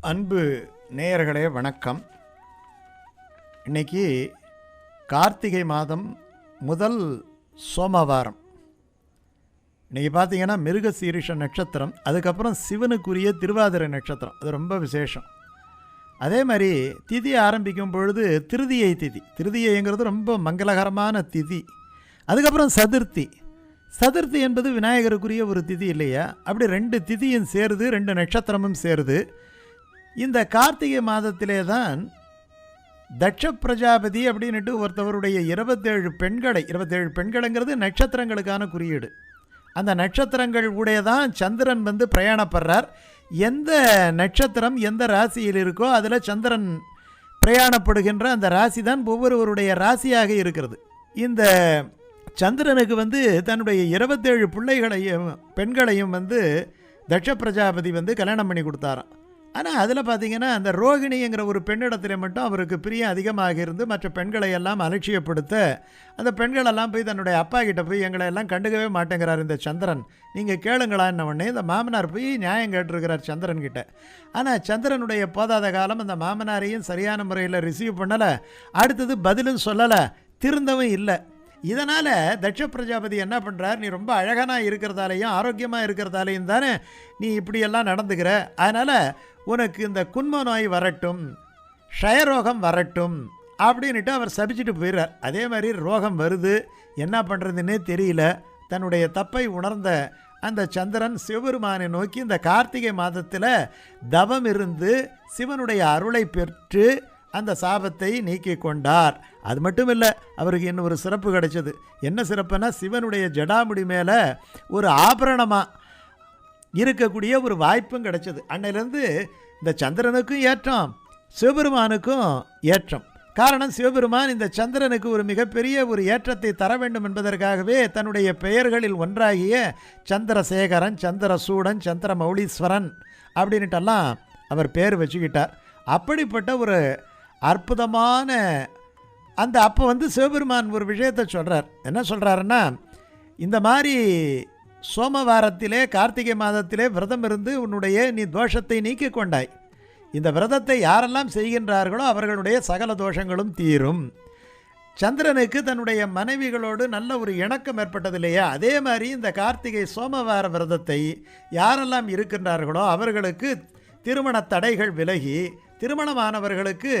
அன்பு நேயர்களே வணக்கம். இன்னைக்கு கார்த்திகை மாதம் முதல் சோமவாரம். இன்னைக்கு பார்த்தீங்கன்னா மிருகசீரிஷ நட்சத்திரம் அதுக்கப்புறம் சிவனுக்குரிய திருவாதிரை நட்சத்திரம். அது ரொம்ப விசேஷம். அதே மாதிரி திதி ஆரம்பிக்கும் பொழுது திருதியை திதி. திருதியைங்கிறது ரொம்ப மங்களகரமான திதி. அதுக்கப்புறம் சதுர்த்தி. சதுர்த்தி என்பது விநாயகருக்குரிய ஒரு திதி இல்லையா? அப்படி ரெண்டு திதியும் சேருது ரெண்டு நட்சத்திரமும் சேருது. இந்த கார்த்திகை மாதத்திலே தான் தட்ச பிரஜாபதி அப்படின்ட்டு ஒருத்தவருடைய இருபத்தேழு பெண்களை இருபத்தேழு பெண்களைங்கிறது நட்சத்திரங்களுக்கான குறியீடு. அந்த நட்சத்திரங்கள் உடைய தான் சந்திரன் வந்து பிரயாணப்படுறார். எந்த நட்சத்திரம் எந்த ராசியில் இருக்கோ அதில் சந்திரன் பிரயாணப்படுகின்ற அந்த ராசி தான் ஒவ்வொருவருடைய ராசியாக இருக்கிறது. இந்த சந்திரனுக்கு வந்து தன்னுடைய இருபத்தேழு பிள்ளைகளையும் பெண்களையும் வந்து தட்ச பிரஜாபதி வந்து கல்யாணம் பண்ணி கொடுத்தாராம். ஆனால் அதில் பார்த்தீங்கன்னா அந்த ரோகிணிங்கிற ஒரு பெண்ணிடத்தில் மட்டும் அவருக்கு பிரியம் அதிகமாக இருந்து மற்ற பெண்களை எல்லாம் அலட்சியப்படுத்த அந்த பெண்களெல்லாம் போய் தன்னுடைய அப்பா கிட்ட போய் எங்களை எல்லாம் கண்டுக்கவே மாட்டேங்கிறார் இந்த சந்திரன். நீங்கள் கேளுங்களான்னு உடனே இந்த மாமனார் போய் நியாயம் கேட்டிருக்கிறார் சந்திரன் கிட்ட. ஆனால் சந்திரனுடைய போதாத காலம் அந்த மாமனாரையும் சரியான முறையில் ரிசீவ் பண்ணலை. அடுத்தது பதிலும் சொல்லலை. திருந்தவும் இல்லை. இதனால் தட்ச பிரஜாபதி என்ன பண்ணுறார் நீ ரொம்ப அழகானா இருக்கிறதாலையும் ஆரோக்கியமாக இருக்கிறதாலையும் தானே நீ இப்படியெல்லாம் நடந்துக்கிற. அதனால் உனக்கு இந்த குன்ம நோய் வரட்டும் க்ஷயரோகம் வரட்டும் அப்படின்ட்டு அவர் சபிச்சுட்டு போயிடுறார். அதே மாதிரி ரோகம் வருது என்ன பண்ணுறதுன்னே தெரியல. தன்னுடைய தப்பை உணர்ந்த அந்த சந்திரன் சிவபெருமானை நோக்கி இந்த கார்த்திகை மாதத்தில் தவம் இருந்து சிவனுடைய அருளை பெற்று அந்த சாபத்தை நீக்கி கொண்டார் அது மட்டும் இல்லை அவருக்கு இன்னும் ஒரு சிறப்பு கிடைச்சது. என்ன சிறப்புனா சிவனுடைய ஜடாமுடி மேலே ஒரு ஆபரணமாக இருக்கக்கூடிய ஒரு வாய்ப்பும் கிடைச்சது. அன்னையிலேருந்து இந்த சந்திரனுக்கும் ஏற்றம் சிவபெருமானுக்கும் ஏற்றம். காரணம் சிவபெருமான் இந்த சந்திரனுக்கு ஒரு மிகப்பெரிய ஒரு ஏற்றத்தை தர வேண்டும் என்பதற்காகவே தன்னுடைய பெயர்களில் ஒன்றாகிய சந்திரசேகரன் சந்திரசூடன் சந்திர மௌலீஸ்வரன் அப்படின்ட்டெல்லாம் அவர் பேர் வச்சுக்கிட்டார். அப்படிப்பட்ட ஒரு அற்புதமான அந்த அப்போ வந்து சிவபெருமான் ஒரு விஷயத்தை சொல்கிறார் என்ன சொல்கிறாருன்னா இந்த மாதிரி சோமவாரத்திலே கார்த்திகை மாதத்திலே விரதம் இருந்து உன்னுடைய நீ தோஷத்தை நீக்கி கொண்டாய். இந்த விரதத்தை யாரெல்லாம் செய்கின்றார்களோ அவர்களுடைய சகல தோஷங்களும் தீரும். சந்திரனுக்கு தன்னுடைய மனைவிகளோடு நல்ல ஒரு இணக்கம் ஏற்பட்டது இல்லையா? அதே மாதிரி இந்த கார்த்திகை சோமவார விரதத்தை யாரெல்லாம் இருக்கின்றார்களோ அவர்களுக்கு திருமண தடைகள் விலகி திருமணமானவர்களுக்கு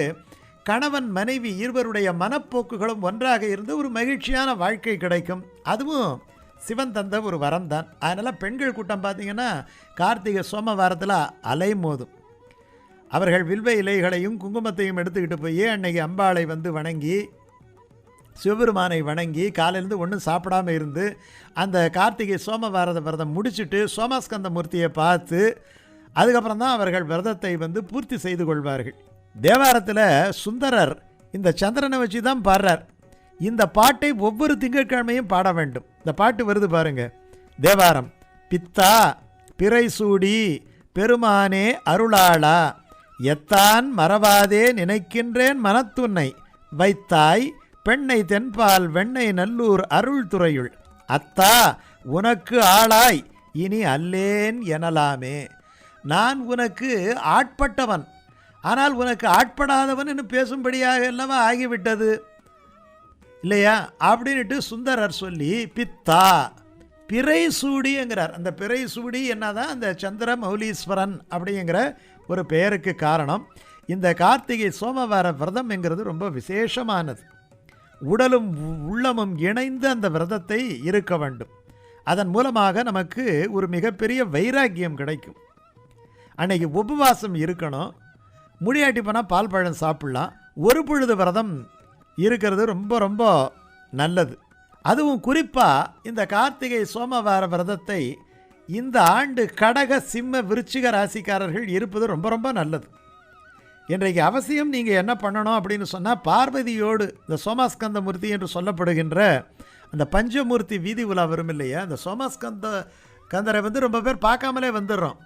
கணவன் மனைவி இருவருடைய மனப்போக்குகளும் ஒன்றாக இருந்து ஒரு மகிழ்ச்சியான வாழ்க்கை கிடைக்கும். அதுவும் சிவன் தந்த ஒரு வரம் தான் அதனால் பெண்கள் கூட்டம் பார்த்திங்கன்னா கார்த்திகை சோமவாரத்தில் அலைமோதும் அவர்கள் வில்வ இலைகளையும் குங்குமத்தையும் எடுத்துக்கிட்டு போய் அன்னைக்கு அம்பாளை வந்து வணங்கி சிவபெருமானை வணங்கி காலையிலேருந்து ஒன்றும் சாப்பிடாம இருந்து அந்த கார்த்திகை சோமவாரத விரதம் முடிச்சுட்டு சோமஸ்கந்த மூர்த்தியை பார்த்து அதுக்கப்புறம் தான் அவர்கள் விரதத்தை வந்து பூர்த்தி செய்து கொள்வார்கள். தேவாரத்தில் சுந்தரர் இந்த சந்திரனை வச்சு தான் பாடுறார். இந்த பாட்டை ஒவ்வொரு திங்கட்கிழமையும் பாட வேண்டும். இந்த பாட்டு வருது பாருங்க. தேவாரம் பித்தா பிறை சூடி பெருமானே அருளாளா எத்தான் மறவாதே நினைக்கின்றேன் மனத்துன்னை வைத்தாய் பெண்ணை தென்பால் வெண்ணை நல்லூர் அருள் துறையுள். அத்தா உனக்கு ஆளாய் இனி அல்லேன் எனலாமே. நான் உனக்கு ஆட்பட்டவன் ஆனால் உனக்கு ஆட்படாதவன் என்று பேசும்படியாக அல்லவா ஆகிவிட்டது. இல்லையா? அப்படின்ட்டு சுந்தரர் சொல்லி பித்தா பிறை சூடிங்கிறார் அந்த பிறை சூடி என்னதான்? அந்த சந்திர மௌலீஸ்வரன் அப்படிங்கிற ஒரு பெயருக்கு காரணம். இந்த கார்த்திகை சோமவார விரதம்ங்கிறது ரொம்ப விசேஷமானது. உடலும் உள்ளமும் இணைந்து அந்த விரதத்தை இருக்க வேண்டும். அதன் மூலமாக நமக்கு ஒரு மிகப்பெரிய வைராக்கியம் கிடைக்கும். அன்னைக்கு உபவாசம் இருக்கணும். முடியாட்டி போனால் பால் பழம் சாப்பிட்லாம். ஒரு பொழுது விரதம் இருக்கிறது ரொம்ப ரொம்ப நல்லது. அதுவும் குறிப்பாக இந்த கார்த்திகை சோமவார விரதத்தை இந்த ஆண்டு கடக சிம்ம விருச்சிக ராசிக்காரர்கள் இருப்பது ரொம்ப ரொம்ப நல்லது. இன்றைக்கு அவசியம் நீங்கள் என்ன பண்ணணும் அப்படின்னு சொன்னால் பார்வதியோடு இந்த சோமாஸ்கந்த மூர்த்தி என்று சொல்லப்படுகின்ற அந்த பஞ்சமூர்த்தி வீதி உலா வரும் இல்லையா? அந்த சோமாஸ்கந்த கந்தரை வந்து ரொம்ப பேர் பார்க்காமலே வந்துடுறோம்.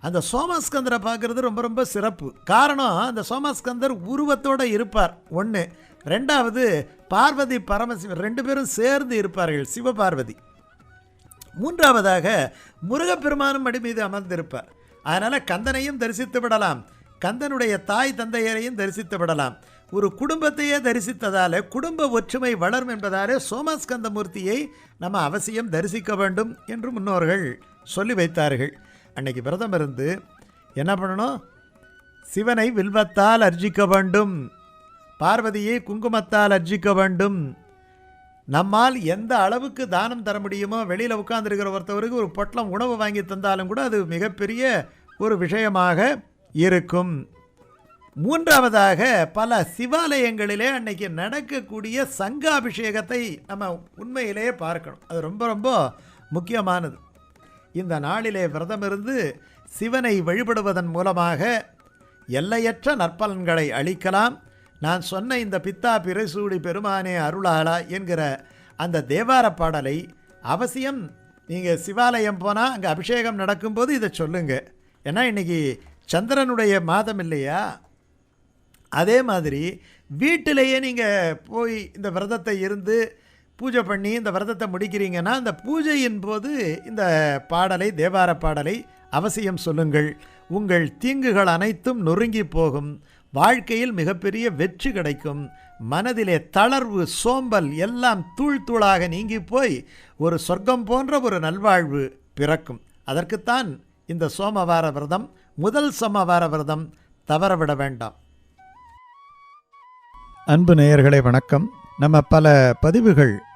அந்த சோமாஸ்கந்தரை பார்க்குறது ரொம்ப ரொம்ப சிறப்பு. காரணம் அந்த சோமாஸ்கந்தர் உருவத்தோடு இருப்பார். ஒன்று ரெண்டாவது பார்வதி பரமசிவன் ரெண்டு பேரும் சேர்ந்து இருப்பார்கள் சிவபார்வதி. மூன்றாவதாக முருகப்பெருமானும் மடி மீது அமர்ந்திருப்பார். அதனால் கந்தனையும் தரிசித்து விடலாம். கந்தனுடைய தாய் தந்தையரையும் தரிசித்து விடலாம். ஒரு குடும்பத்தையே தரிசித்ததால் குடும்ப ஒற்றுமை வளரும் என்பதாலே சோமஸ்கந்தமூர்த்தியை நம்ம அவசியம் தரிசிக்க வேண்டும் என்று முன்னோர்கள் சொல்லி வைத்தார்கள். அன்னைக்கு விரதம் இருந்து என்ன பண்ணணும்? சிவனை வில்வத்தால் அர்ஜிக்க வேண்டும். பார்வதியை குங்குமத்தால் அர்ஜிக்க வேண்டும். நம்மால் எந்த அளவுக்கு தானம் தர முடியுமோ வெளியில் உட்காந்துருக்கிற ஒருத்தவருக்கு ஒரு பொட்டலம் உணவு வாங்கி தந்தாலும் கூட அது மிகப்பெரிய ஒரு விஷயமாக இருக்கும். மூன்றாவதாக பல சிவாலயங்களிலே அன்னைக்கு நடக்கக்கூடிய சங்காபிஷேகத்தை நம்ம உண்மையிலேயே பார்க்கணும். அது ரொம்ப ரொம்ப முக்கியமானது. இந்த நாளிலே விரதமிருந்து சிவனை வழிபடுவதன் மூலமாக எல்லையற்ற நற்பலன்களை அளிக்கலாம். நான் சொன்ன இந்த பித்தா பிறைசூடி பெருமானே அருளாளா என்கிற அந்த தேவார பாடலை அவசியம். நீங்கள் சிவாலயம் போனால் அங்கே அபிஷேகம் நடக்கும்போது இதை சொல்லுங்க. ஏன்னா இன்றைக்கி சந்திரனுடைய மாதம் இல்லையா? அதே மாதிரி வீட்டிலேயே நீங்கள் போய் இந்த விரதத்தை இருந்து பூஜை பண்ணி இந்த விரதத்தை முடிக்கிறீங்கன்னா அந்த பூஜையின் போது இந்த பாடலை தேவார பாடலை அவசியம் சொல்லுங்கள். உங்கள் தீங்குகள் அனைத்தும் நொறுங்கி போகும். வாழ்க்கையில் மிகப்பெரிய வெற்றி கிடைக்கும். மனதிலே தளர்வு சோம்பல் எல்லாம் தூள் தூளாக நீங்கி போய் ஒரு சொர்க்கம் போன்ற ஒரு நல்வாழ்வு பிறக்கும். அதற்குத்தான் இந்த சோமவார விரதம் முதல் சோமவார விரதம் தவறவிட வேண்டாம். அன்பு நேயர்களே வணக்கம். நம்ம பல பதிவுகள்